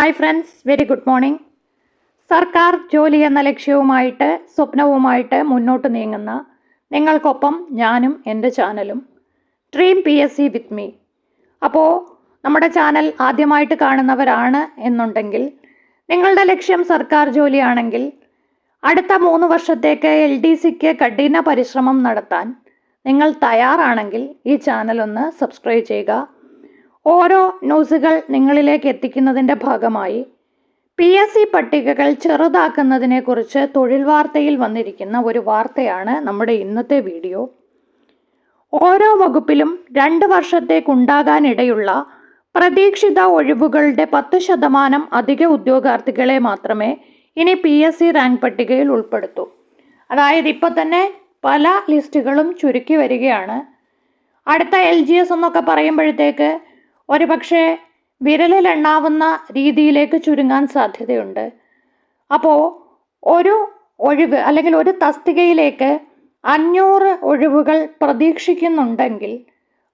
Hi friends very good morning സർക്കാർ ജോലി എന്ന ലക്ഷ്യവുമായിട്ട് സ്വപ്നവുമായിട്ട് മുന്നോട്ട് നീങ്ങുന്ന നിങ്ങൾക്കൊപ്പം ഞാനും എന്റെ ചാനലും dream P S C with me അപ്പോൾ നമ്മുടെ ചാനൽ ആദ്യമായിട്ട് കാണുന്നവരാണ് എന്നുണ്ടെങ്കിൽ നിങ്ങളുടെ ലക്ഷ്യം സർക്കാർ ജോലിയാണെങ്കിൽ അടുത്ത മൂന്ന് വർഷത്തേക്ക് എൽ ഡി സിക്ക് കഠിന പരിശ്രമം നടത്താൻ നിങ്ങൾ തയ്യാറാണെങ്കിൽ ഈ ചാനൽ ഒന്ന് സബ്സ്ക്രൈബ് ചെയ്യുക. ഓരോ ന്യൂസുകൾ നിങ്ങളിലേക്ക് എത്തിക്കുന്നതിന്റെ ഭാഗമായി. പി എസ് സി പട്ടികകൾ ചെറുതാക്കുന്നതിനെക്കുറിച്ച് തൊഴിൽ വാർത്തയിൽ വന്നിരിക്കുന്ന ഒരു വാർത്തയാണ് നമ്മുടെ ഇന്നത്തെ വീഡിയോ. ഓരോ വകുപ്പിലും രണ്ട് വർഷത്തേക്കുണ്ടാകാനിടയുള്ള പ്രതീക്ഷിത ഒഴിവുകളുടെ പത്ത് ശതമാനം അധിക ഉദ്യോഗാർത്ഥികളെ മാത്രമേ ഇനി പി എസ് സി റാങ്ക് പട്ടികയിൽ ഉൾപ്പെടുത്തൂ. അതായത് ഇപ്പോൾ തന്നെ പല ലിസ്റ്റുകളും ചുരുക്കി വരികയാണ്. അടുത്ത എൽ ജി എസ് എന്നൊക്കെ പറയുമ്പോഴത്തേക്ക് ഒരു പക്ഷേ വിരലിലെണ്ണാവുന്ന രീതിയിലേക്ക് ചുരുങ്ങാൻ സാധ്യതയുണ്ട്. അപ്പോൾ ഒരു ഒഴിവ് അല്ലെങ്കിൽ ഒരു തസ്തികയിലേക്ക് അഞ്ഞൂറ് ഒഴിവുകൾ പ്രതീക്ഷിക്കുന്നുണ്ടെങ്കിൽ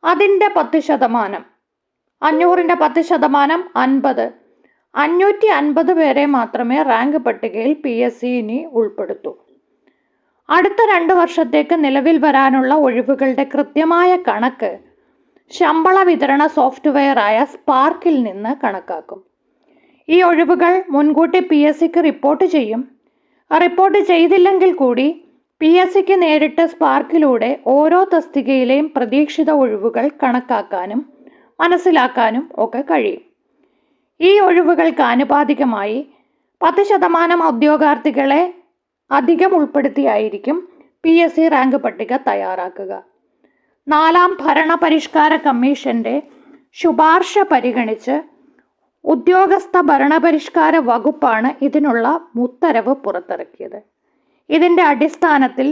അതിന്റെ പത്ത് ശതമാനം അഞ്ഞൂറിന്റെ പത്ത് ശതമാനം അൻപത് അഞ്ഞൂറ്റി അൻപത് പേരെ മാത്രമേ റാങ്ക് പട്ടികയിൽ പി എസ് സി ഇനി ഉൾപ്പെടുത്തൂ. അടുത്ത രണ്ട് വർഷത്തേക്ക് നിലവിൽ വരാനുള്ള ഒഴിവുകളുടെ കൃത്യമായ കണക്ക് ശമ്പള വിതരണ സോഫ്റ്റ്വെയറായ സ്പാർക്കിൽ നിന്ന് കണക്കാക്കും. ഈ ഒഴിവുകൾ മുൻകൂട്ടി പി എസ് സിക്ക് റിപ്പോർട്ട് ചെയ്യും. റിപ്പോർട്ട് ചെയ്തില്ലെങ്കിൽ കൂടി പി എസ് സിക്ക് നേരിട്ട് സ്പാർക്കിലൂടെ ഓരോ തസ്തികയിലെയും പ്രതീക്ഷിത ഒഴിവുകൾ കണക്കാക്കാനും മനസ്സിലാക്കാനും ഒക്കെ കഴിയും. ഈ ഒഴിവുകൾക്ക് ആനുപാതികമായി പത്ത് ശതമാനം ഉദ്യോഗാർത്ഥികളെ അധികം ഉൾപ്പെടുത്തിയായിരിക്കും പി എസ് സി റാങ്ക് പട്ടിക തയ്യാറാക്കുക. നാലാം ഭരണപരിഷ്കാര കമ്മീഷന്റെ ശുപാർശ പരിഗണിച്ച് ഉദ്യോഗസ്ഥ ഭരണപരിഷ്കാര വകുപ്പാണ് ഇതിനുള്ള ഉത്തരവ് പുറത്തിറക്കിയത്. ഇതിന്റെ അടിസ്ഥാനത്തിൽ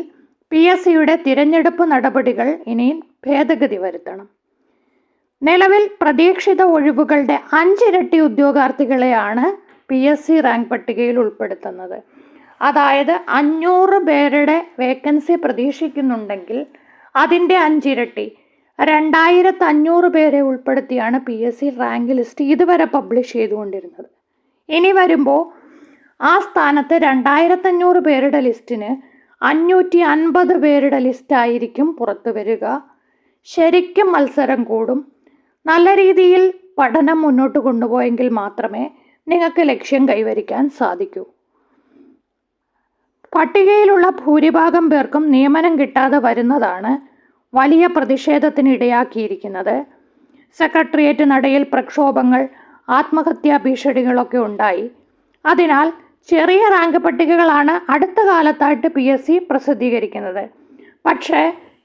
പി എസ് സിയുടെ തിരഞ്ഞെടുപ്പ് നടപടികൾ ഇനിയും ഭേദഗതി വരുത്തണം. നിലവിൽ പ്രതീക്ഷിത ഒഴിവുകളുടെ അഞ്ചിരട്ടി ഉദ്യോഗാർത്ഥികളെയാണ് പി എസ് സി റാങ്ക് പട്ടികയിൽ ഉൾപ്പെടുത്തുന്നത്. അതായത് അഞ്ഞൂറ് പേരുടെ വേക്കൻസി പ്രതീക്ഷിക്കുന്നുണ്ടെങ്കിൽ അതിന്റെ അഞ്ചിരട്ടി. രണ്ടായിരത്തി അഞ്ഞൂറ് പേരെ ഉൾപ്പെടുത്തിയാണ് P S C rank list ഇതുവരെ പബ്ലിഷ് ചെയ്തുകൊണ്ടിരുന്നത്. ഇനി വരുമ്പോൾ ആ സ്ഥാനത്ത് രണ്ടായിരത്തഞ്ഞൂറ് പേരുടെ ലിസ്റ്റിന് അഞ്ഞൂറ്റി അൻപത് പേരുടെ ലിസ്റ്റായിരിക്കും പുറത്തു വരിക. ശരിക്കും മത്സരം കൂടും. നല്ല രീതിയിൽ പഠനം മുന്നോട്ട് കൊണ്ടുപോയെങ്കിൽ മാത്രമേ നിങ്ങൾക്ക് ലക്ഷ്യം കൈവരിക്കാൻ സാധിക്കൂ. പട്ടികയിലുള്ള ഭൂരിഭാഗം പേർക്കും നിയമനം കിട്ടാതെ വരുന്നതാണ് വലിയ പ്രതിഷേധത്തിന് ഇടയാക്കിയിരിക്കുന്നത് സെക്രട്ടേറിയറ്റ് നടയിൽ പ്രക്ഷോഭങ്ങൾ ആത്മഹത്യാ ഭീഷണികളൊക്കെ ഉണ്ടായി. അതിനാൽ ചെറിയ റാങ്ക് പട്ടികകളാണ് അടുത്ത കാലത്തായിട്ട് പി എസ് സി പ്രസിദ്ധീകരിക്കുന്നത്. പക്ഷേ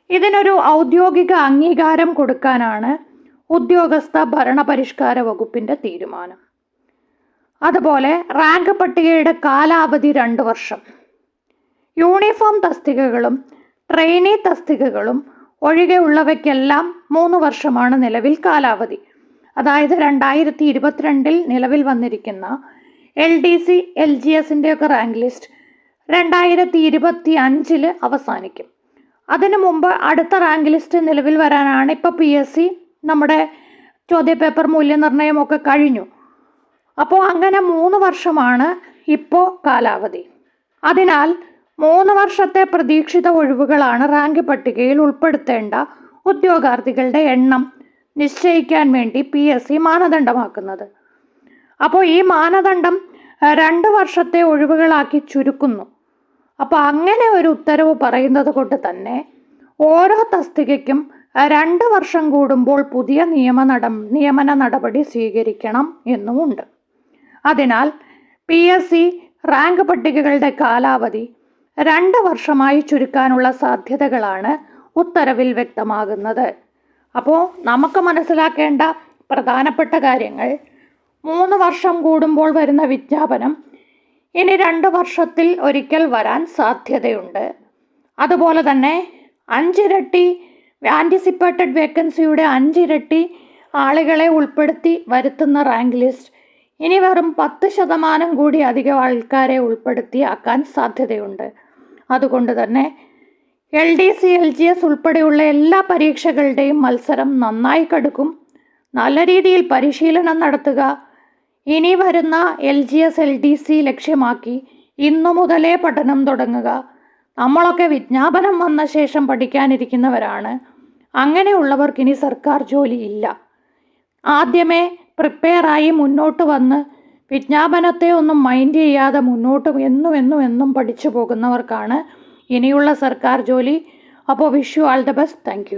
ഇതിനൊരു ഔദ്യോഗിക അംഗീകാരം കൊടുക്കാനാണ് ഉദ്യോഗസ്ഥ ഭരണപരിഷ്കാര വകുപ്പിന്റെ തീരുമാനം. അതുപോലെ റാങ്ക് പട്ടികയുടെ കാലാവധി രണ്ട് വർഷം. യൂണിഫോം തസ്തികകളും ട്രെയിനി തസ്തികകളും ഒഴികെയുള്ളവയ്ക്കെല്ലാം മൂന്ന് വർഷമാണ് നിലവിൽ കാലാവധി. അതായത് രണ്ടായിരത്തി ഇരുപത്തിരണ്ടിൽ നിലവിൽ വന്നിരിക്കുന്ന L D C L G എസിന്റെയൊക്കെ rank list രണ്ടായിരത്തി ഇരുപത്തി അഞ്ചിൽ അവസാനിക്കും. അതിനു മുമ്പ് അടുത്ത റാങ്ക് ലിസ്റ്റ് നിലവിൽ വരാനാണ് ഇപ്പോൾ പി എസ് സി നമ്മുടെ ചോദ്യപേപ്പർ മൂല്യനിർണയമൊക്കെ കഴിഞ്ഞു. അപ്പോൾ അങ്ങനെ മൂന്ന് വർഷമാണ് ഇപ്പോൾ കാലാവധി. അതിനാൽ മൂന്ന് വർഷത്തെ പ്രതീക്ഷിത ഒഴിവുകളാണ് റാങ്ക് പട്ടികയിൽ ഉൾപ്പെടുത്തേണ്ട ഉദ്യോഗാർത്ഥികളുടെ എണ്ണം നിശ്ചയിക്കാൻ വേണ്ടി പി എസ് സി മാനദണ്ഡമാക്കുന്നത്. അപ്പോൾ ഈ മാനദണ്ഡം രണ്ട് വർഷത്തെ ഒഴിവുകളാക്കി ചുരുക്കുന്നു. അപ്പോൾ അങ്ങനെ ഒരു ഉത്തരവ് പറയുന്നത് കൊണ്ട് തന്നെ ഓരോ തസ്തികയ്ക്കും രണ്ട് വർഷം കൂടുമ്പോൾ പുതിയ നിയമ നട നിയമന നടപടി സ്വീകരിക്കണം എന്നുമുണ്ട്. അതിനാൽ പി എസ് സി റാങ്ക് പട്ടികകളുടെ കാലാവധി രണ്ട് വർഷമായി ചുരുക്കാനുള്ള സാധ്യതകളാണ് ഉത്തരവിൽ വ്യക്തമാകുന്നത്. അപ്പോൾ നമുക്ക് മനസ്സിലാക്കേണ്ട പ്രധാനപ്പെട്ട കാര്യങ്ങൾ. മൂന്ന് വർഷം കൂടുമ്പോൾ വരുന്ന വിജ്ഞാപനം ഇനി രണ്ട് വർഷത്തിൽ ഒരിക്കൽ വരാൻ സാധ്യതയുണ്ട്. അതുപോലെ തന്നെ അഞ്ചിരട്ടി ആന്റിസിപ്പേറ്റഡ് വേക്കൻസിയുടെ അഞ്ചിരട്ടി ആളുകളെ ഉൾപ്പെടുത്തി വരുത്തുന്ന റാങ്ക് ലിസ്റ്റ് ഇനി വെറും പത്ത് ശതമാനം കൂടി അധികം ആൾക്കാരെ ഉൾപ്പെടുത്തിയാക്കാൻ സാധ്യതയുണ്ട്. അതുകൊണ്ട് തന്നെ L D C L G S ഉൾപ്പെടെയുള്ള എല്ലാ പരീക്ഷകളുടെയും മത്സരം നന്നായി കടുക്കും. നല്ല രീതിയിൽ പരിശീലനം നടത്തുക. ഇനി വരുന്ന L G S L D C ലക്ഷ്യമാക്കി ഇന്നു മുതലേ പഠനം തുടങ്ങുക. നമ്മളൊക്കെ വിജ്ഞാപനം വന്ന ശേഷം പഠിക്കാനിരിക്കുന്നവരാണ്. അങ്ങനെയുള്ളവർക്ക് ഇനി സർക്കാർ ജോലി ഇല്ല ആദ്യമേ പ്രിപ്പയറായി മുന്നോട്ട് വന്ന് വിജ്ഞാപനത്തെ ഒന്നും മൈൻഡ് ചെയ്യാതെ മുന്നോട്ട് എന്നും എന്നും എന്നും പഠിച്ചു പോകുന്നവർക്കാണ് ഇനിയുള്ള സർക്കാർ ജോലി. അപ്പോൾ wish you all the best thank